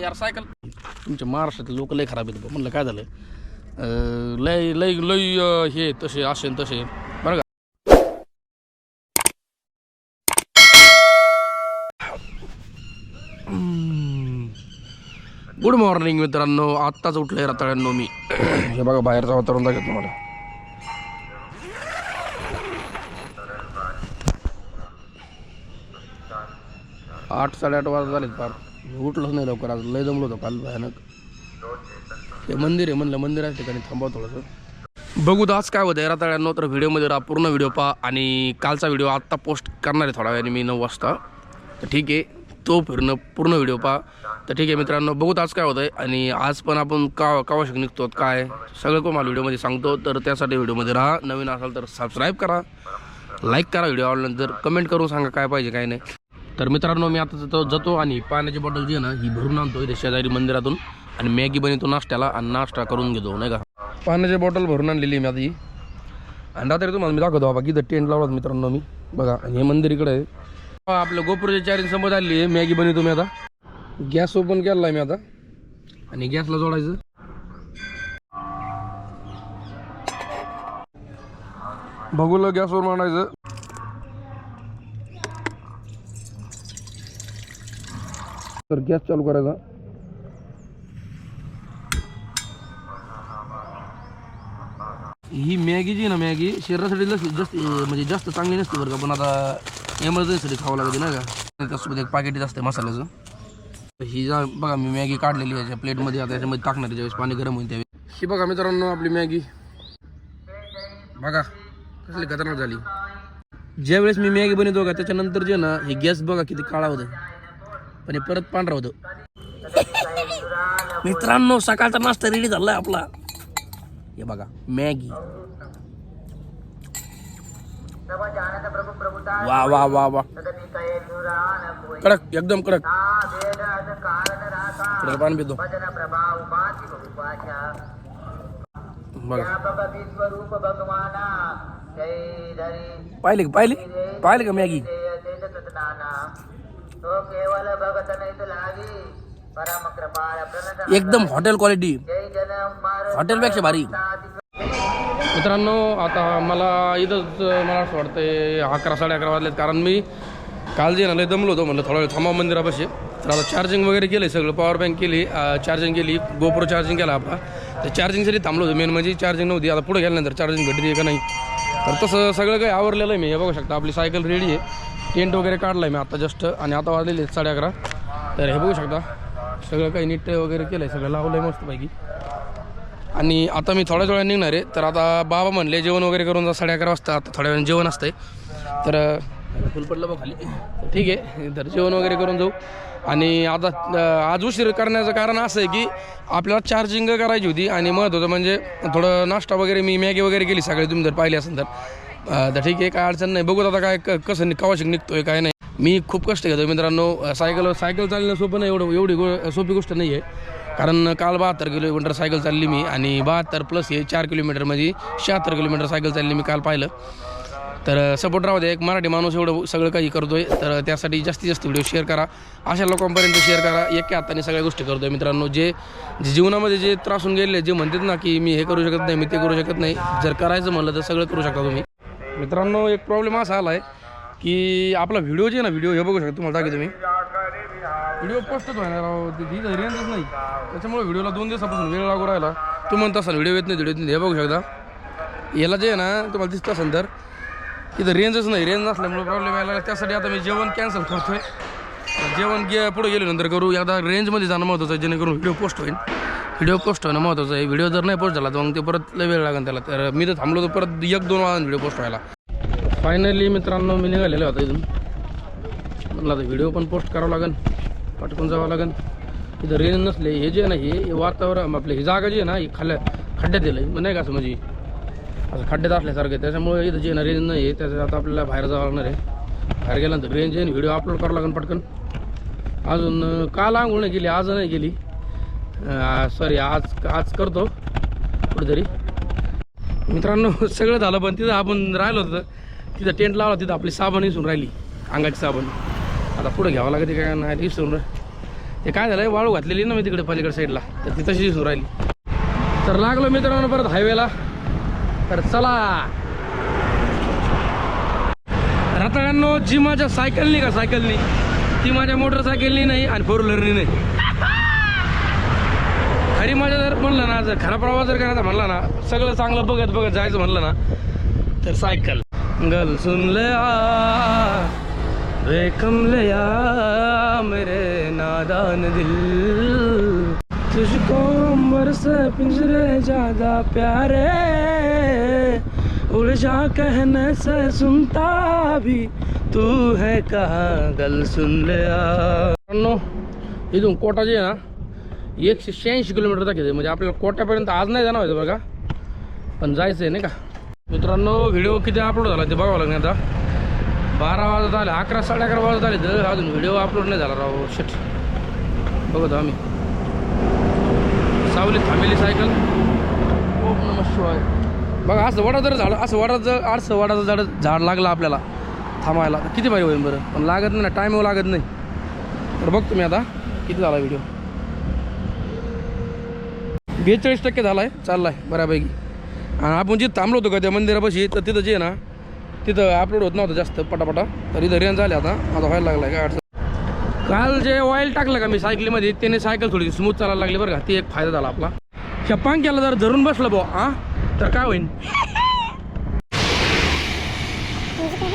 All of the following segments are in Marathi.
यार सायकल. तुमच्या महाराष्ट्रातले लोक लय खराब आहेत बा. म्हणलं काय झालं? लय लय लय हे तसे असे तसे. बरं का? गुड मॉर्निंग मित्रांनो. आत्ताच उठले रताळ्यांनो मी. हे बघा बाहेरचं वातावरण दाखवत तुम्हाला. आठ साडेआठ वाजता झालेत फार उठलोच नाही लवकर आज लय जमलो होतो काल भयानक. हे मंदिर आहे म्हणलं मंदिराच्या ठिकाणी थांबव थोडंसं. बघू आज काय होतं रताळ्यांनो तर व्हिडिओमध्ये राहा पूर्ण व्हिडिओ पहा आणि कालचा व्हिडिओ आत्ता पोस्ट करणार आहे थोडा वेळाने मी नऊ वाजता. तर ठीक आहे तो फिरणं पूर्ण व्हिडिओ पहा. तर ठीक आहे मित्रांनो बघूत आज काय होतं आहे आणि आज पण आपण का कावाशक निघतो काय? सगळं कोण मला व्हिडिओमध्ये सांगतो. तर त्यासाठी व्हिडिओमध्ये राहा. नवीन असाल तर सबस्क्राईब करा. लाईक करा व्हिडिओ आवडल्यानंतर कमेंट करून सांगा काय पाहिजे काय नाही. तर मित्रांनो मी आता जातो जातो आणि पाण्याची बॉटल जी आहे ना ही भरून आणतो इथे शेजारी मंदिरातून. आणि मॅगी बनवतो नाश्त्याला आणि नाश्ता करून घेतो नाही का? पाण्याची बॉटल भरून आणलेली आहे मी आता ही. आणि रात्री तुम्हाला मी दाखवतो बाबा किती टेंट लावला मित्रांनो मी. बघा आणि हे मंदिर इकडे आहे. आपलं गोपुराच्या चारी समोर आली आहे. मॅगी बनवतो मी आता. गॅस ओपन केला आहे मी आता. आणि गॅसला जोडायचं. बघूला गॅसवर मांडायचं. तर गॅस चालू करायचा. ही मॅगी जी आहे ना मॅगी शरीरासाठी लस जास्त म्हणजे जास्त चांगली नसते बरं का पण आता एमर्जन्सीसाठी खावं लागते ना का? त्यासोबत एक पाकिटच असते मसाल्याचं. तर ही जा बघा मी मॅगी काढलेली याच्या प्लेटमध्ये आता याच्यामध्ये टाकणार ज्यावेळेस पाणी गरम होईल त्यावेळेस. ही बघा मित्रांनो आपली मॅगी. बघा कसली खतरनाक झाली. ज्यावेळेस मी मॅगी बनवतो का त्याच्यानंतर जे ना हे गॅस बघा किती काळा होतं पण हे परत पांढरा होतं. मित्रांनो सकाळचा नाश्ता रेडी झालाय आपला. हे बघा मॅगी. वा वा वा वा. कडक एकदम कडक. कडक पाणी पितो. बघा. पाहिले का पाहिले? पाहिले का मॅगी? एकदम हॉटेल क्वालिटी हॉटेलपेक्षा भारी. मित्रांनो आता मला इथंच मला असं वाटतंय अकरा साडे अकरा वाजलेत. कारण मी काल जे ना लय दमलो होतो. म्हणलं थोडा वेळ थांबा मंदिरापाशी. तर आता चार्जिंग वगैरे केलं सगळं. पॉवर बँक केली चार्जिंग केली. गोप्रो चार्जिंग केला आपला. तर चार्जिंगसाठी थांबलो होतो. मेन म्हणजे चार्जिंग नव्हती. आता पुढे गेल्यानंतर चार्जिंग भेटते का नाही. तर तसं सगळं काही आवरलेलं आहे मी. हे बघू शकता आपली सायकल रेडी आहे. टेंट वगैरे काढला आहे मी आता जस्ट आणि आता वाजलेले आहेत साडे अकरा. तर हे बघू शकता सगळं काही नीट वगैरे केलं आहे सगळं लावलं आहे मस्तपैकी. आणि आता मी थोड्याच वेळा निघणार आहे. तर आता बाबा म्हणले जेवण वगैरे करून जा साडे अकरा वाजता. आता थोड्या वेळाने जेवण असतंय. तर फुल पडलं बघ खाली. ठीक आहे तर जेवण वगैरे करून जाऊ. आणि आता आज उशीर करण्याचं कारण असं आहे की आपल्याला चार्जिंग करायची होती. आणि महत्त्वाचं म्हणजे थोडं नाश्ता वगैरे मी मॅगी वगैरे केली सगळे तुम्ही जर पाहिले असेल तर. तर ठीक आहे काय अडचण नाही. बघू आता काय क- कसं कवाशिक निघतोय काय नाही. मी खूप कष्ट घेतो मित्रांनो. सायकल सायकल चालणं सोपं नाही एवढं एवढी गो सोपी गोष्ट नाही आहे कारण काल बहात्तर किलोमीटर सायकल चालली मी आणि बहात्तर प्लस हे चार किलोमीटरमध्ये शहात्तर किलोमीटर सायकल चालली मी काल पाहिलं. तर सपोर्ट राहू दे एक मराठी माणूस एवढं सगळं काही करतोय तर त्यासाठी जास्तीत जास्त व्हिडिओ शेअर करा. अशा लोकांपर्यंत शेअर करा. एका हाताने सगळ्या गोष्टी करतोय मित्रांनो. जे जे जीवनामध्ये जे त्रासून गेले जे म्हणतात ना की मी हे करू शकत नाही मी ते करू शकत नाही. जर करायचं म्हणलं तर सगळं करू शकता तुम्ही. मित्रांनो एक प्रॉब्लेम असा आला आहे की आपला व्हिडिओ जे आहे ना व्हिडिओ हे बघू शकता. तुम्हाला दाखवतो मी. व्हिडिओ पोस्टच व्हायला राव तिथं रेंजच नाही. त्याच्यामुळे व्हिडिओला दोन दिवसापासून वेळ लागू राहिला. तू म्हणत असाल व्हिडिओ येत नाही व्हिडिओ येत नाही. हे बघू शकता. याला जे आहे ना तुम्हाला दिसत असेल तर इथं रेंजच नाही. रेंज नसल्यामुळे प्रॉब्लेम यायला त्यासाठी आता मी जेवण कॅन्सल करतोय. जेवण गे पुढे गेल्यानंतर करू. एकदा रेंजमध्ये जाणं महत्त्वाचं आहे जेणेकरून व्हिडिओ पोस्ट होईल. व्हिडिओ पोस्ट होणं महत्त्वाचं आहे. व्हिडिओ जर नाही पोस्ट झाला तर मग ते परत लय वेळ लागेल त्याला. तर मी तर थांबलो तर परत एक दोन वाजून व्हिडिओ पोस्ट व्हायला. फायनली मित्रांनो मी निघालेलो होता इथून. म्हणलं आता व्हिडिओ पण पोस्ट करावं लागेल पटकून जावं लागेल. इथं रेंज नसले हे जे ना हे वातावरण आपली ही जागा जी आहे ना ही खाल्ल्या खड्ड्यात दिलं नाही का असं म्हणजे? असं खड्ड्यात असल्यासारखं त्याच्यामुळे इथं जे ना रेंज नाही आहे. त्याच्यात आता आपल्याला बाहेर जावं लागणार आहे. बाहेर गेल्यानंतर रेंज येईन व्हिडिओ अपलोड करावं लागेल पटकन. अजून काल आंघोळ नाही गेली आज नाही गेली सॉरी आज आज करतो कुठेतरी. मित्रांनो सगळं झालं पण तिथं आपण राहिलो होतं. तिथं टेंट लावला तिथं आपली साबण विसरून राहिली अंगाची साबण. आता पुढं घ्यावं लागते काय नाही विसरून ते काय झालं वाळू घातलेली ना मी तिकडे पलीकडे साईडला तर ती तशी दिसून राहिली. तर लागलो मित्रांनो परत हायवेला तर चला. रताळ्यांनो जी माझ्या सायकलनी का सायकलनी? ती माझ्या मोटरसायकलनी नाही आणि फोर व्हीलरनी नाही. गाडी माझ्या जर म्हणलं ना जर खरा प्रवास जर करायचा म्हणला ना सगळं चांगलं बघत बघत जायचं म्हणलं ना तर सायकल. गल सुन लया वे कम लया मेरे नादान दिल. तुझको उम्र से पिंजरे ज्यादा प्यारे उलझा कहने से सुनता भी तू है कहा? गल सुन लिया मित्रांनो, इथून कोटा जे ना एकशे शहाऐंशी किलोमीटर दाखवते म्हणजे आपल्याला कोट्यापर्यंत आज नाही जाणार होतं बघा. पण जायचं आहे नाही का? मित्रांनो व्हिडिओ किती अपलोड झाला ते बघावं लागणार आता. बारा वाजत आले अकरा साडे अकरा वाजत आले तर अजून व्हिडिओ अपलोड नाही झाला राव. शेट बघतो आम्ही सावली थांबेली सायकल खूप नमस्कार बघा असं वडा जर झाड असं वडा जर असं वडाचं झाड झाड लागलं आपल्याला थांबायला. किती पाहिजे होईल बरं. पण लागत नाही ना टाईम लागत नाही. तर बघतो मी आता. किती झाला व्हिडिओ बेचाळीस टक्के झाला आहे चालला आहे बऱ्यापैकी. आणि आपण जिथं थांबलो होतो का त्या मंदिरापाशी तर तिथं जे ना तिथं अपलोड होत नव्हतं जास्त पटापटा. तर इथं रेन झाले आता. आता व्हायला लागला काय अडचण काल जे ऑइल टाकलं का मी सायकलीमध्ये त्याने सायकल थोडी स्मूथ चालायला लागली बरं का. ती एक फायदा झाला आपला. ह्या पांक्याला जर धरून बसलं बुवा हां तर काय होईल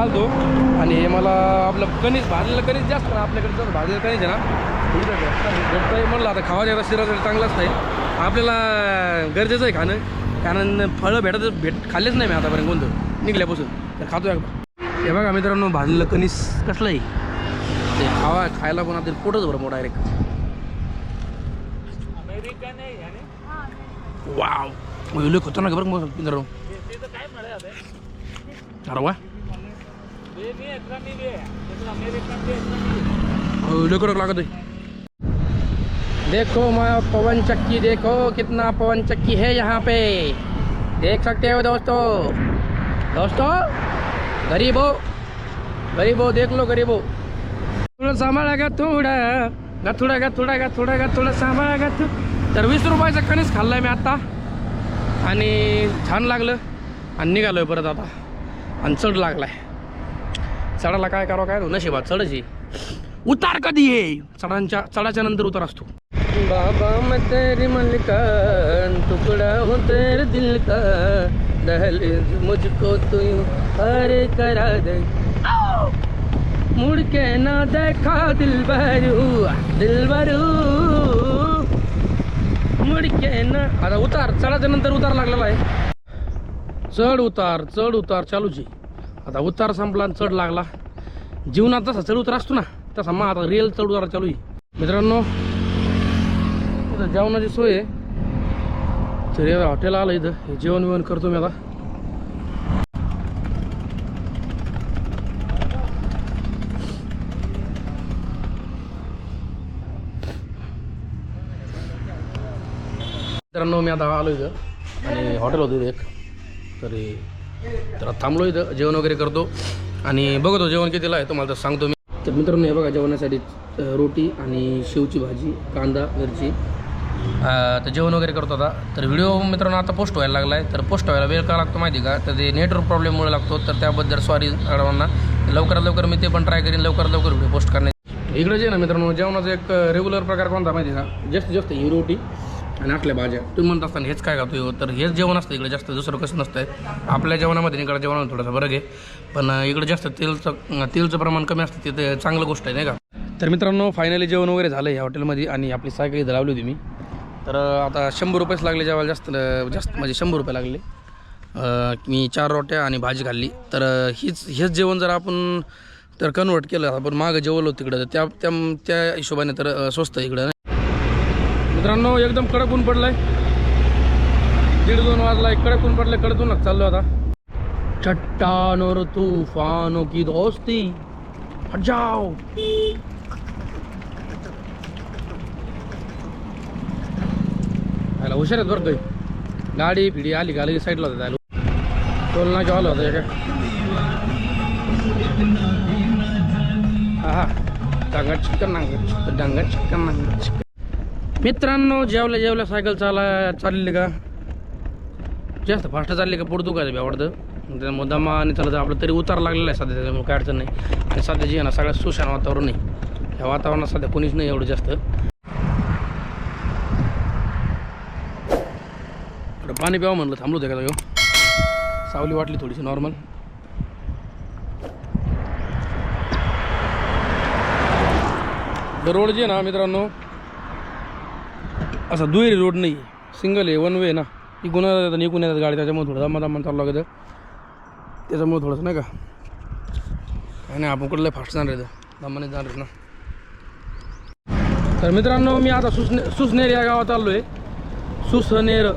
आलतो आणि हे मला आपलं कणीस भाजलेलं कणीस जास्त ना आपल्याकडे जर भाजलेलं कणीस आहे ना. भेटतंय म्हणलं आता खावाच्या रस्ते शरीरासाठी चांगलाच नाही आपल्याला गरजेचं आहे खाणं. कारण फळं भेटत भेट खाल्लेच नाही मी आतापर्यंत कोणतं. निघल्यापासून. तर खातो हे बघा मित्रांनो भाजलेलं कणीस कसलं आहे? ते खावा खायला पण आता पोटच बरं मोठा डायरेक्ट वाव खतरनाक आहे बरं मित्रांनो. अरे वा. लय लागत आहे. देखो मैं पवन चक्की देखो कितना पवन चक्की है यहाँ पे। देख सकते हो दोस्तों। दोस्तों गरीबो गरीबो देख लो गरीबो। थोडं सांभाळा का थोडा गा थोडा गा थोडा गा थोडा गा थोडा सांभाळा का तू तर वीस रुपयाचा कणीस खाल्लाय मी आत्ता आणि छान लागलं. आणि निघालोय परत आता. आणि चढ लागलाय. चढायला काय करावं काय नशिबात चढची उतार कधी आहे चढांच्या चढाच्या नंतर उतार असतो. बाबा मैं तेरी मलिकान टुकड़ा हूँ तेरे दिल का दहलीज मुझको तू हरे करा दे. मुड़ के ना देखा दिल भरू दिल भरू. मुड़ के ना आता उतार चढाच्या नंतर उतार लागलेला आहे चढ उतार चढ उतार चालूच आहे आता उतार संपला आणि चढ लागला. जीवनात जसा चढ उतार असतो ना तसा मग आता रिअल चढ उतार चालू आहे. मित्रांनो इथं जेवणाची सोय आहे. तर हॉटेल आलं इथं. जेवण बिवण करतो मी आता. मित्रांनो मी आता आलो इथं. आणि हॉटेल होतं इथं एक. तरी तर थांबलो इथं जेवण वगैरे करतो. आणि बघतो जेवण कितीला आहे तुम्हाला तर सांगतो मी. तर मित्रांनो हे बघा जेवणासाठी रोटी आणि शेवची भाजी कांदा मिरची. तर जेवण वगैरे करतो आता. तर व्हिडिओ मित्रांनो आता पोस्ट व्हायला लागला आहे तर पोस्ट व्हायला वेळ का लागतो माहिती का? तर ते नेटवर्क प्रॉब्लेममुळे लागतो. तर त्याबद्दल सॉरी सर्वांना लवकरात लवकर मी ते पण ट्राय करीन. लवकरात लवकर व्हिडिओ पोस्ट करण्याची. इकडे जे आहे ना मित्रांनो जेवणाचा एक रेग्युलर प्रकार कोणता माहिती आहे का? जास्तीत जास्त ही रोटी आणि आटल्या भाज्या. तुम्ही म्हणत असताना हेच काय खातो तर हेच जेवण असतं इकडे जास्त दुसरं कसं नसतं आपल्या जेवणामध्ये इकडे जेवणामध्ये थोडंसं बरं आहे पण इकडे जास्त तेलचं तेलचं प्रमाण कमी असतं तिथे चांगलं गोष्ट आहे नाही का? तर मित्रांनो फायनली जेवण वगैरे झालं या हॉटेलमध्ये आणि आपली सायकल इथं लावली होती मी. तर आता शंभर रुपयेच लागले जेवायला जास्त जास्त म्हणजे शंभर रुपये लागले. मी चार रोट्या आणि भाजी खाल्ली. तर हीच हेच जेवण जर आपण तर कन्वर्ट केलं आपण मागं जेवलो तिकडं तर त्या त्या त्या हिशोबाने तर स्वस्त इकडं मित्रांनो एकदम कडक ऊन पडलंय. दीड दोन वाजलाय. कडक ऊन पडलंय कडक ऊन चाललो आता. चट्टानोर तुफानो की दोस्ती. हट हुशार आहेत बरं काही गाडी फिडी आली का? लगेच साईडला होता टोल नाके आलं होतं हा हा डांगा चिकन नांगा डांगा चिकन नांगा चिकन मित्रांनो जेवल्या जेवल्या सायकल चाला चालली का? जास्त फास्ट चालली का? पोट दुखायचं आवडतं. मुद्दामा आणि चालत आपलं तरी उतार लागलेला आहे सध्या त्याच्यामुळे काय अडचण नाही. आणि सध्या जे आहे ना सगळ्यात सुशान वातावरण आहे. ह्या वातावरणात सध्या कोणीच नाही एवढं जास्त. पाणी प्यावं म्हणलं थांबलो होतं का जाऊ सावली वाटली थोडीशी नॉर्मल रोड जे आहे ना मित्रांनो असा दुहेरी रोड नाही. सिंगल आहे वन वे ना. इकून येतात आणि इकून येतात गाडी त्याच्यामुळे थोडं दमा दमा चालू लागतं. त्याच्यामुळे थोडंसं नाही का? आणि आपण कुठलं फास्ट जाणार आहे दमाने जाणार ना. तर मित्रांनो मी आता सुसने सुसनेर या गावात आलो आहे सुसनेर.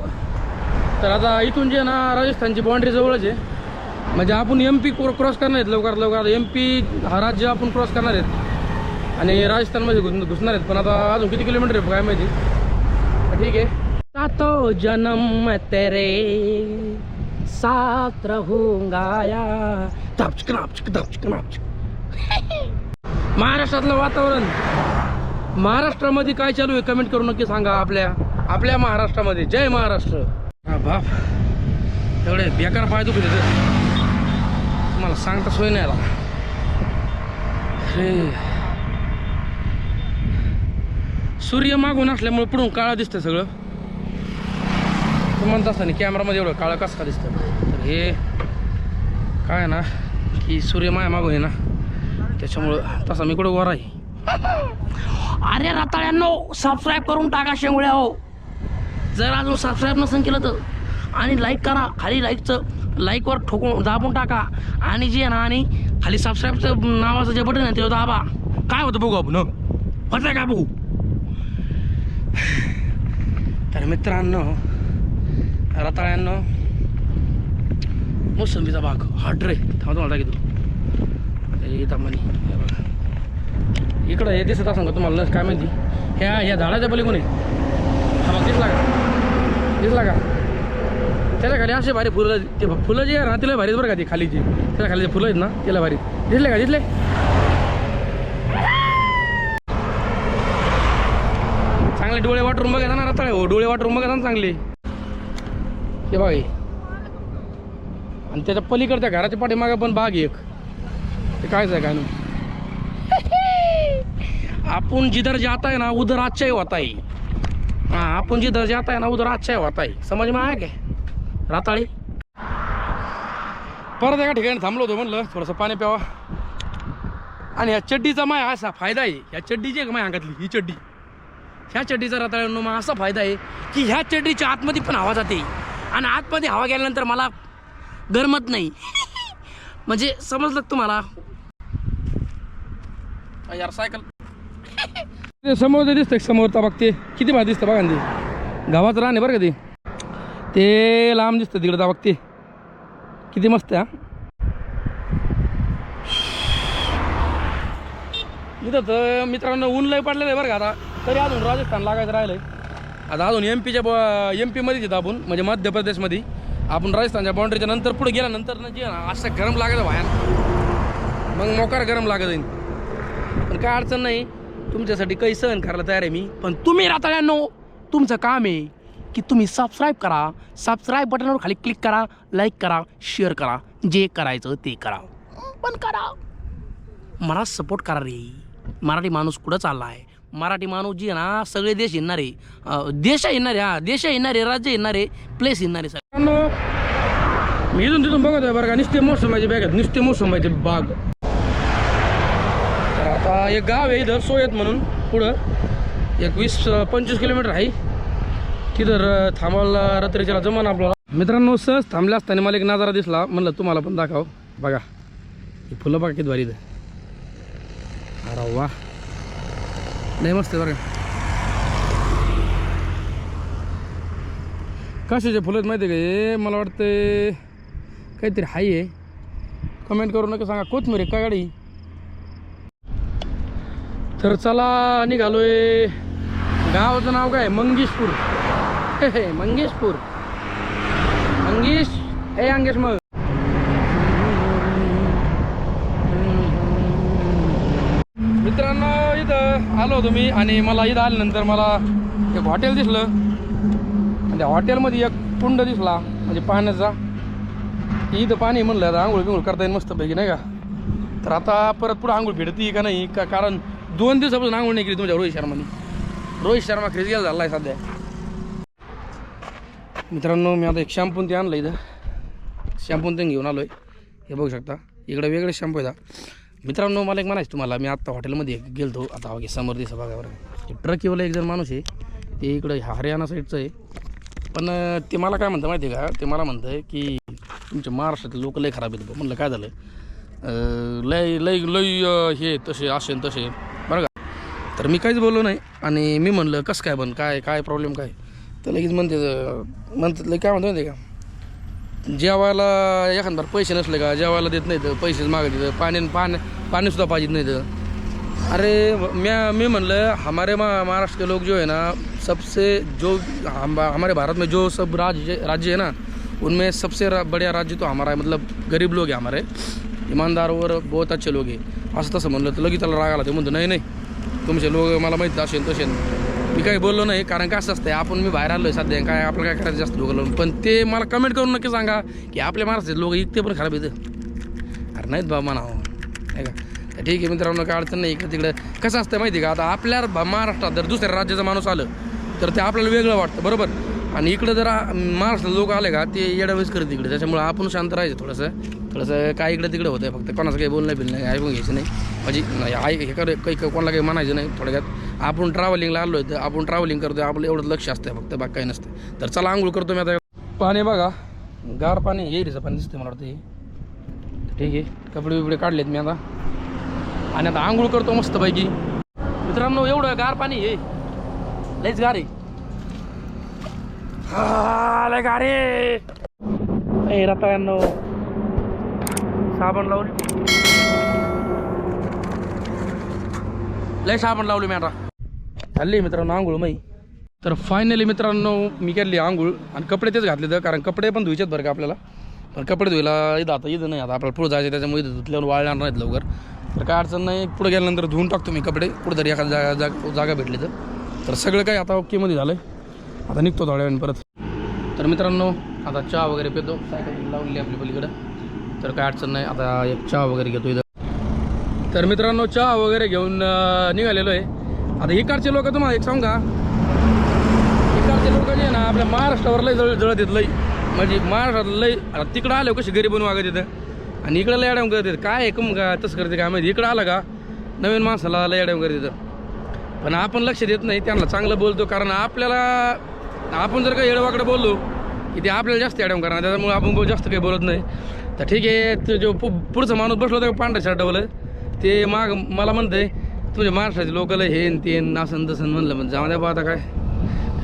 तर आता इथून जे आहे ना राजस्थानची बाउंड्री जवळच आहे. म्हणजे आपण एम पी क्रॉस करणार आहेत लवकरात लवकर. आता एम पी हा राज्य आपण क्रॉस करणार आहेत. आणि राजस्थानमध्ये घुस घुसणार आहेत. पण आता अजून किती किलोमीटर आहे काय माहिती? ठीक आहे. सातो जन्म तेरे सात रहूंगा महाराष्ट्रातलं वातावरण. महाराष्ट्रामध्ये काय चालू आहे? कमेंट करू नक्की सांगा आपल्या आपल्या महाराष्ट्रामध्ये. जय महाराष्ट्र. हा बाप. एवढे बेकार पाय दुखले तर. तुम्हाला सांगता सोय नाही आला हे सूर्य मागून असल्यामुळे पुढून काळं दिसतं सगळं. तू म्हणत असताना कॅमेरामध्ये एवढं काळं कसं का दिसतं तर हे काय आहे ना की सूर्य माया मागून आहे ना त्याच्यामुळं तसा मी कुठं वर आहे अरे रताळ्यांनो सबस्क्राईब करून टाका शेंगुळ्या हो. जर अजून सबस्क्राईब नसेल केलं तर. आणि लाईक करा खाली लाईकचं लाईकवर ठोकून दाबून टाका. आणि जे आहे ना आणि खाली सबस्क्राईबचं नावाचं जे बटन आहे ते दाबा. काय होतं बघू आपण होतं काय बघू? तर मित्रांनो रताळ्यांनो मोसंबीचा बाग. हट रे. थांबतो मला की तू येता हे बघा. इकडं हे दिसत असं का तुम्हाला? काय माहिती? ह्या ह्या झाडाच्या पलीकडून हा बघ दिसला का? दिसला का? त्याच्याखाली असे भारी फुलं ते फुलं जे आहे ना तिला भारीच बरं का ती खालीची? त्याच्याखाली जे फुलं आहेत ना तिला भारी. दिसले का? दिसले? चांगले डोळे वाटून बघा ना रताळे हो डोळे वाटून बघा ना चांगले. हे बघा आणि त्याच्या पलीकडच्या घराच्या पाठीमागे पण बाग एक. ते कायच आहे काय नाही? आपण जिधर जात आहे ना उधर आजच्याही होत आहे हा आपण जिधर जात आहे ना उधर अच्छा होत आहे समज मग आहे काय राताळी? परत एका ठिकाणी थांबलो होतो म्हणलं थोडंसं पाणी प्यावा. आणि ह्या चड्डीचा माय असा फायदा आहे. ह्या चड्डीची आहे माय अंगातली ही चड्डी. ह्या चड्डीचा रताळ्यांनो मग असा फायदा आहे की ह्या चड्डीच्या आतमध्ये पण हवा जाते. आणि आतमध्ये हवा गेल्यानंतर मला गरमत नाही. म्हणजे समजलं तुम्हाला? यार सायकल. समोर ते दिसतंय समोर तर बघते किती भारी दिसतं बघा ते. गावात राहणे बरं का ते. ते लांब दिसतं तिकडं तर बघते किती मस्त आहे हा. इथं तर मित्रांनो ऊन लय पडलेलं आहे बरं का आता. तरी अजून राजस्थान लागायचं आहे आता अजून एम पीच्या एम पीमध्येच येतं आपण म्हणजे मध्य प्रदेशमध्ये. आपण राजस्थानच्या बाउंड्रीच्या नंतर पुढे गेल्यानंतर ना जे ना असं गरम लागत भयान मग मोकार गरम लागत जाईल पण काय अडचण नाही तुमच्यासाठी काही सहन करायला तयार आहे मी. पण तुम्ही राहता तुमचं काम आहे की तुम्ही सबस्क्राईब करा. सबस्क्राईब बटनवर खाली क्लिक करा लाईक करा शेअर करा. जे करायचं ते करा. पण करा. मला सपोर्ट करा रे. मराठी माणूस कुठं चालला आहे मराठी माणूस जी आहे ना सगळे देश येणार आहे. देश येणार आहे हा देश येणार आहे राज्य येणार आहे प्लेस येणार आहे सर मी इथून तिथून बघत आहे बरं का नुसते मोसंबाची बॅग आहेत नुसते मोसंबाचे बाग. तर आता एक गाव आहे इथं सोयत म्हणून पुढं. एक वीस पंचवीस किलोमीटर आहे. तिथं थांबायला रात्रीच्याला जमान आपल्याला. मित्रांनो सहज थांबल्या असताना मला एक नजारा दिसला म्हणलं तुम्हाला पण दाखव. बघा ही फुलं बघा किती भारी इथं अरे वा. लय मस्त आहे बरं. कशाचे फुलं आहेत माहिती आहे का हे? मला वाटतं काहीतरी हाय आहे. कमेंट करू नका सांगा कोथमीर आहे का गाडी? तर चला निघालोय. गावाचं नाव काय? मंगेशपूर. हे हे, मंगेशपूर. मंगेश ए अंगेश मग मित्रांनो इथं आलो होतो मी आणि मला इथं आल्यानंतर मला एक हॉटेल दिसलं. आणि त्या हॉटेलमध्ये एक कुंड दिसला म्हणजे पाण्याचा. इथं पाणी म्हणलं आता आंघोळ बिंघोळ करता येईल मस्तपैकी नाही का? तर आता परत पुढं आंघोळ भेटती का नाही का कारण दोन दिवसापासून आंघोळ नाही केली तुमच्या रोहित शर्माने. रोहित शर्मा क्रिज गेला झाला आहे सध्या. मित्रांनो मी आता एक शॅम्पून ते आणलं इथं. शॅम्पून ते घेऊन आलो आहे हे बघू शकता. इकडं वेगळे शॅम्पू आहे मित्रांनो मला एक म्हणायचं तुम्हाला. मी आत्ता हॉटेलमध्ये गेलतो. आता बघा समोर दिसा बघा ट्रकीवाला एक जण माणूस आहे. ते इकडं हरियाणा साईडचं आहे. पण ते मला काय म्हणतं माहिती आहे का? ते मला म्हणतं आहे की तुमच्या महाराष्ट्रातले लोक लय खराब आहेत म्हणलं काय झालं? लय लय लय हे तसे असे तसे. बरं का? तर मी काहीच बोललो नाही. आणि मी म्हणलं कसं काय बन? काय काय प्रॉब्लेम काय? तर लगेच म्हणते म्हणतात लय काय म्हणतो माहिती आहे का? जेवायला एखादा पैसे नसले का? जेवायला देत नाही तर पैसेच मागत देतं. पाणी पाणीसुद्धा पाहिजेत नाही तर अरे म्या मी म्हणलं हमारे मा महाराष्ट्र के लोग जो है ना सबसे जो हम हमारे भारत में जो सब राज्य राज्य है ना उनमें सबसे रा- बढ़िया राज्य तो हमारा है। मतलब गरीब लोग हैं हमारे। इमानदारवर बहुत अच्छे लोग हैं। असं तसं म्हणलं तर लगेच त्याला राग आला. ते म्हणतो नाही नाही तुमचे लोक मला माहीत असेल तसे. मी काही बोललो नाही कारण कसं असतंय आपण मी बाहेर आलो आहे सध्या काय आपलं काय करायचं जास्त लोक लावून. पण ते मला कमेंट करून नक्की सांगा की आपल्या महाराष्ट्रात लोक इकते पण खराब येतं अरे नाहीत बाबा म्हणावं. नाही का? ठीक आहे मित्रांनो काय अडचण नाही इकडं तिकडं. कसं असतं माहिती आहे का? आता आपल्या महाराष्ट्रात जर दुसऱ्या राज्याचा माणूस आलं तर ते आपल्याला वेगळं वाटतं बरोबर? आणि इकडं जर महाराष्ट्र महाराष्ट्रात लोक आले का ते येडावेस करत इकडे. त्याच्यामुळे आपण शांत राहायचं थोडंसं. थोडंसं काय इकडं तिकडं होतं फक्त कोणाचं काही बोलणं बिलणं नाही ऐकून घ्यायचं नाही. म्हणजे नाही, ऐक हे कर काही कोणाला काही म्हणायचं नाही थोडक्यात. आपण ट्रॅव्हलिंगला आलो तर आपण ट्रॅव्हलिंग करतोय आपलं एवढं लक्ष असतं फक्त बाकी काही नसतं तर चला आंघोळ करतो मी आता. पाणी बघा गार पाणी येरीचं पाणी दिसते मला वाटतं ठीक आहे कपडे बिपडे काढलेत मी आता. आणि आता आंघोळ करतो मस्तपैकी. मित्रांनो एवढं गार पाणी हे लयच गार आहे. हा, लय गार आहे. रताळ्यांनो. साबण लावली लय साबण लावली मी आता. झाली मित्रांनो आंघोळ माई. तर फायनली मित्रांनो मी केली आंघोळ. आणि कपडे तेच घातले तर कारण कपडे पण धुवायचेत बरं का आपल्याला. पण कपडे धुवायला इथं आता इथं नाही आता आपल्याला पुढं जायचं त्याच्यामुळे इथं धुतल्यावर वाळणार नाहीत लवकर. तर काय अडचण नाही पुढे गेल्यानंतर धुवून टाकतो मी कपडे. कुठेतरी एखादा जागा जागा जागा भेटली तर. तर सगळं काही आता ओकेमध्ये झालं आहे आता निघतो थोड्या वेळाने परत. तर मित्रांनो आता चहा वगैरे पितो. सायकल लावलेली आपली पलीकडं. तर काय अडचण नाही आता एक चहा वगैरे घेतो इथं. तर मित्रांनो चहा वगैरे घेऊन निघालेलो आहे. आता इकडचे लोक तुम्हाला एक सांगा इकडचे लोक जे आहे ना आपल्या महाराष्ट्रावर लय जळ जळत येत लय. म्हणजे महाराष्ट्रात लय आता तिकडं आलं कशी गरीब बनून वागत येतं आणि इकडं लय अडम करत काय आहे कम का तसं करते काय माहिती इकडं आलं का नवीन माणसाला लय अडम करत येतं पण आपण लक्ष देत नाही त्यांना चांगलं बोलतो कारण आपल्याला आपण जर का येडवाकडं बोललो की ते आपल्याला जास्त अडम करणार त्याच्यामुळे आपण जास्त काही बोलत नाही. तर ठीक आहे तो जो पु पुढचा माणूस बसलो होता पांढऱ्या शर्टावालं ते माग मला म्हणतंय तुझ्या महाराष्ट्राचे लोकल हे तेन ते न म्हणलं म्हणजे जाऊ द्या बा आता काय.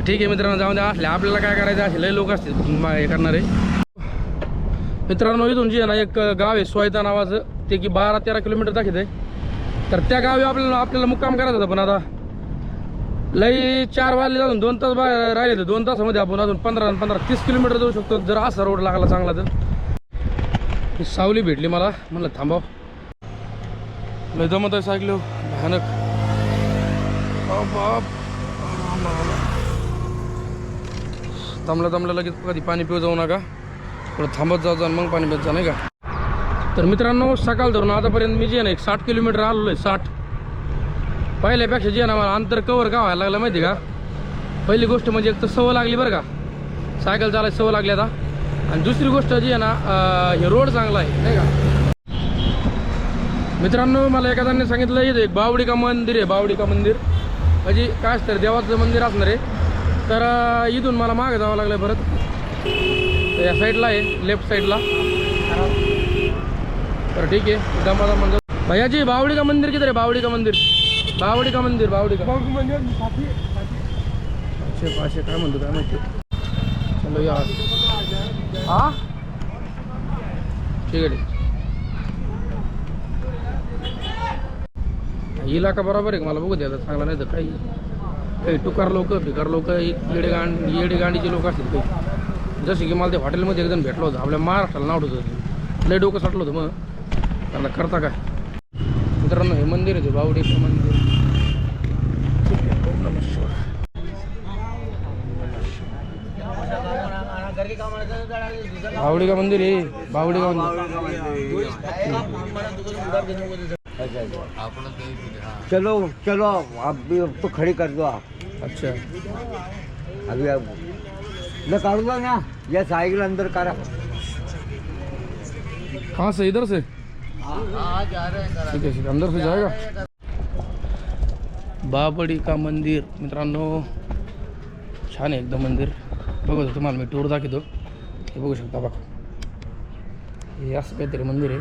ठीक आहे मित्रांनो जाऊ द्या. असले आपल्याला काय करायचं असे लय लोक असतील मा- हे करणारे. मित्रांनो इथून जे ना एक गाव आहे सोयता नावाचं. ते की बारा तेरा किलोमीटर दाखवत आहे. तर त्या गावी आपल्याला आपल्याला मुक्काम करायचा होता पण आता. लई चार वाजले अजून दोन तास बा- राहिले तर दोन तासामध्ये आपण अजून पंधरा पंधरा तीस किलोमीटर जाऊ शकतो. जर असा रोड लागला चांगला तर. सावली भेटली मला. म्हणलं थांबाव. लय जमत आहे सायकल भयानक. थांबला थांबला लगेच कधी पाणी पिऊ जाऊ नका. थोडं थांबत जाऊ जा मग पाणी पित जा नाही का? तर मित्रांनो सकाळ धरून आतापर्यंत मी जे आहे ना एक साठ किलोमीटर आलेलो आहे साठ. पहिल्यापेक्षा जे आहे ना मला अंतर कवर का व्हायला लागलं माहिती आहे का? पहिली गोष्ट म्हणजे एक तर सवय लागली बरं का. सायकल चालायची सवय लागली आता. आणि दुसरी गोष्ट जी आहे ना हे रोड चांगला आहे नाही का? मित्रांनो मला एखाद्याने सांगितलं इथं एक बावडिका मंदिर आहे बावडिका मंदिर. म्हणजे काय असतं रे, देवाचं मंदिर असणार आहे. तर इथून मला मागं जावं लागलं परत. तर या साईडला आहे लेफ्ट साईडला तर ठीक आहे दमा जाऊ भैयाजी बावडी का मंदिर किधर है बावडी का मंदिर बावडी का मंदिर बावडी का पाचशे पाचशे काय म्हणतो काय माहिती. चलो या हा? ठीक आहे. इलाका बरोबर आहे का मला बघू द्या आता चांगला नाही तर काही. काही टुकार लोक भिकार लोक येडेगांड येडेगांडीचे लोक असतील काही. जसे की मला ते हॉटेलमध्ये एकजण भेटलं होतं आपल्या महाराष्ट्राला नाव होतं. लय डोकं साठलं होतं मग. त्यांना करता काय? मित्रांनो हे मंदिर आहे ते बावडेचं मंदिर. ओम बावडी का मंदिर आहे बावडी का मंदिर. चलो चलो आप भी अब तो खड़ी कर दो आप। अच्छा। अभी अब मैं कर दो ना? ये साइकिल अंदर करा कहाँ से? इधर से? ठीक है अंदर से जाएगा। बाबडी का मंदिर मित्रांनो। छान आहे एकदम मंदिर। बघू तुम्हाला मी टूर दाखवतो हे बघू शकता बघा हे असं काहीतरी मंदिर आहे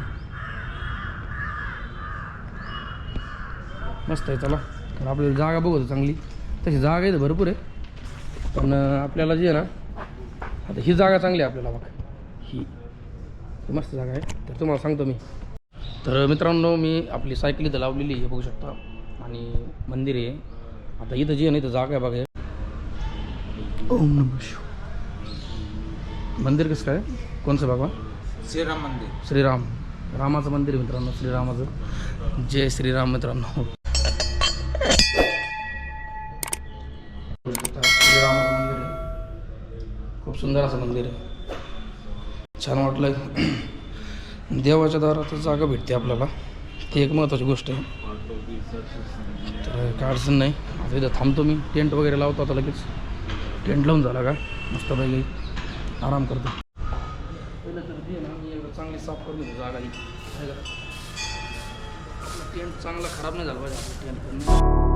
मस्त आहे चला. तर आपल्याला जागा बघू चांगली. तशी जागा आहे तर भरपूर आहे. पण आपल्याला जी आहे ना आता ही जागा चांगली आहे आपल्याला बघा. ही. मस्त जागा आहे. तर तुम्हाला सांगतो मी. तर मित्रांनो मी आपली सायकल इथं लावलेली आहे बघू शकता. आणि मंदिर आहे. आता इथं जी आहे ना इथं जागा आहे बघा ओम नमः. मंदिर कसं काय? कोणचं बाबा? श्रीराम मंदिर. श्रीराम. रामाचं मंदिर आहे मित्रांनो श्रीरामाचं. जय श्रीराम मित्रांनो. खूप सुंदर असं मंदिर आहे. छान वाटलं देवाच्या दारात जागा भेटते आपल्याला. ती एक महत्त्वाची गोष्ट आहे. तर काय अडचण नाही. आता इथं थांबतो मी. टेंट वगैरे लावतो आता लगेच. टेंट लावून झाला का? मस्तपैकी आराम करतो. पहिलं तर ना. मी एकदा चांगली साफ करून घेतो जागा ही. टेंट चांगला खराब नाही झाला पाहिजे टेंट.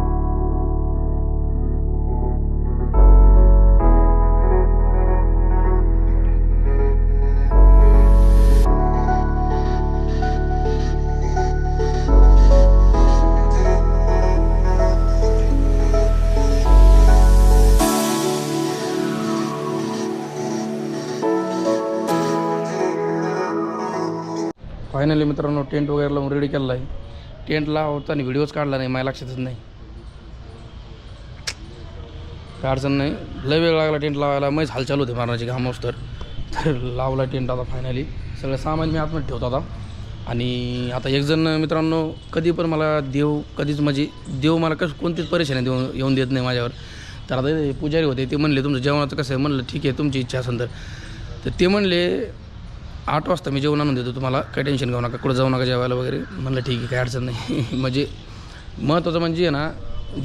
फायनली मित्रांनो टेंट वगैरे लावून रेडी केलेला आहे. टेंट लावताना व्हिडिओज काढला नाही माझ्या लक्षातच नाही. काय अडचण नाही. लय वेळ लागला टेंट लावायला. मैच हालचाल होते मारण्याची घामोस तर तर लावला टेंट आता फायनली सगळं सामान मी आतमध्ये ठेवतो आता. आणि आता एकजण मित्रांनो कधी पण मला देव कधीच म्हणजे देव मला कसं कोणतीच परेशानी देऊ येऊन देत नाही माझ्यावर. तर आता पुजारी होते ते म्हणले तुमचं जेवणाचं कसं आहे? म्हणलं ठीक आहे तुमची इच्छा असेल तर. तर ते म्हणले आठ वाजता मी जेवण आणून देतो तुम्हाला काही टेन्शन घेऊ नका कुठं जाऊ नका जेवायला वगैरे. म्हणलं ठीक आहे काही अडचण नाही. म्हणजे महत्त्वाचं म्हणजे आहे ना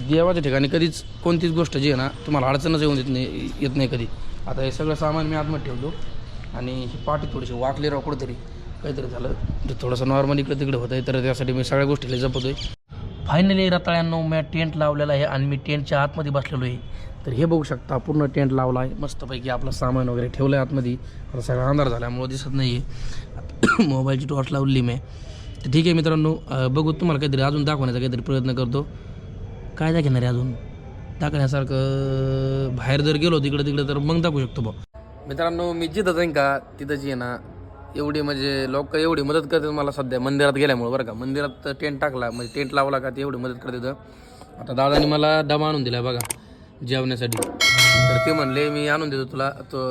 देवाच्या ठिकाणी कधीच कोणतीच गोष्ट जी आहे ना तुम्हाला अडचणच येऊन देत नाही येत नाही कधी. आता हे सगळं सामान मी आतमध्ये ठेवतो आणि ही पाठी थोडीशी वाकली राव कुठंतरी. काहीतरी झालं. ते थोडंसं नॉर्मल इकडे तिकडे होतं आहे तर त्यासाठी मी सगळ्या गोष्टीला जपतो आहे फायनली रताळ्यांनो मी टेंट लावलेला आहे आणि मी टेंटच्या आतमध्ये बसलेलो आहे. तर हे बघू शकता पूर्ण टेंट लावला आहे मस्तपैकी आपलं सामान वगैरे ठेवलं आहे आतमध्ये. आता सगळा अंधार झाल्यामुळं दिसत नाही आहे मोबाईलची टॉर्च लावली मी. तर ठीक आहे मित्रांनो बघू तुम्हाला काहीतरी अजून दाखवण्याचा काहीतरी प्रयत्न करतो. काय दाखवणार आहे अजून? दाखवण्यासारखं बाहेर जर गेलो तिकडं तिकडं तर मग दाखवू शकतो बा. मित्रांनो मी जिथं जाईन का तिथं जी आहे ना. एवढी म्हणजे लोक एवढी मदत करतात मला सध्या मंदिरात गेल्यामुळे बरं का. मंदिरात टेंट टाकला म्हणजे टेंट लावला का ते एवढी मदत करतात. आता दादाने मला डबा आणून दिला बघा. जेवण्यासाठी तर ते म्हणले मी आणून देतो तुला तो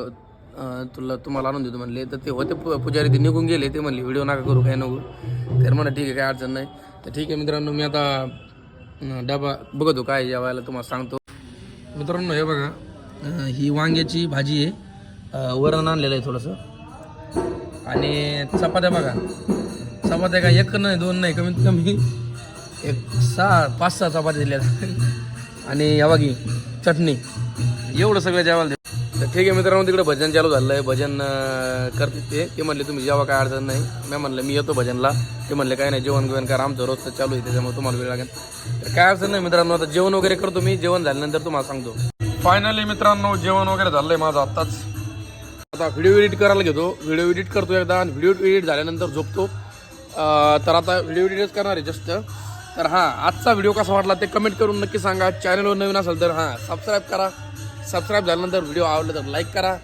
तुला तुम्हाला आणून देतो. म्हणले तर ते होते पु- पुजारी ते निघून गेले. ते म्हणले व्हिडिओ नका करू काय नको. तर म्हणा ठीक आहे काय अडचण नाही. तर ठीक आहे मित्रांनो मी आता डबा बघतो काय जेवायला तुम्हाला सांगतो. मित्रांनो हे बघा ही वांग्याची भाजी आहे. वरण आणलेलं आहे थोडंसं. आणि चपात्या बघा. चपात्या काय एक नाही दोन नाही कमीत कमी एक सहा पाच सहा चपात्या दिल्या आणि या बघी चटणी. एवढं सगळं जेवायला दे. तर ठीक आहे मित्रांनो तिकडे भजन चालू झालं आहे भजन करते ते. ते म्हणले तुम्ही जेव्हा काय अडचण नाही. मी म्हणलं मी येतो भजनला. ते म्हणले काय नाही जेवण बिवण करा. आमचं रोजचं चालू आहे त्याच्यामुळे तुम्हाला वेळ लागेल. तर काय अडचण नाही मित्रांनो आता जेवण वगैरे करतो मी. जेवण झाल्यानंतर तुम्हाला सांगतो. फायनली मित्रांनो जेवण वगैरे झालं आहे माझं आत्ताच. आता व्हिडिओ एडिट करायला घेतो. व्हिडिओ एडिट करतो एकदा आणि व्हिडिओ एडिट झाल्यानंतर झोपतो. तर आता व्हिडिओ एडिटच करणार आहे जस्ट तर हां आजचा व्हिडिओ कसा वाटला ते कमेंट करून नक्की सांगा. चॅनलवर नवीन असेल तर हां सबस्क्राईब करा. सबस्क्राईब झाल्यानंतर व्हिडिओ आवडला तर लाईक करा.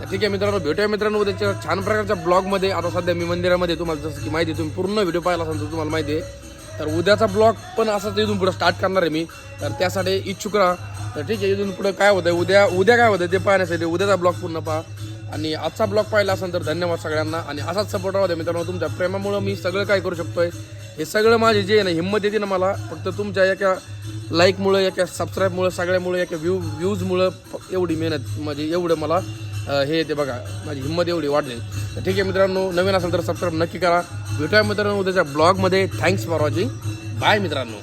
तर ठीक आहे मित्रांनो भेटूया मित्रांनो उद्याच्या छान प्रकारच्या ब्लॉगमध्ये आता सध्या मी मंदिरामध्ये तुम्हाला जसं की माहिती आहे, तुम्ही पूर्ण व्हिडिओ पाहिला असेल तर तुम्हाला माहिती आहे. तर उद्याचा ब्लॉग पण असाच इथून पुढे स्टार्ट करणार आहे मी. तर त्यासाठी इच्छुक राहा. तर ठीक आहे इथून पुढे काय होतं उद्या उद्या काय होतं ते पाहण्यासाठी उद्याचा ब्लॉग पूर्ण पहा. आणि आजचा ब्लॉग पाहिला असेल तर धन्यवाद सगळ्यांना. आणि असाच सपोर्ट राहू द्या मित्रांनो तुमच्या प्रेमामुळं मी सगळं काय करू शकतोय. हे सगळं माझे जे आहे ना हिंमत येते ना मला फक्त तुमच्या एका लाईकमुळं एका सबस्क्राईबमुळं सगळ्यामुळं एका व्ह्यू व्ह्यूजमुळं एवढी मेहनत म्हणजे एवढं मला हे येते बघा माझी हिंमत एवढी वाढली. ठीक आहे मित्रांनो नवीन असेल तर सबस्क्राईब नक्की करा. भेटूया मित्रांनो उद्याच्या ब्लॉगमध्ये थँक्स फॉर वॉचिंग बाय मित्रांनो.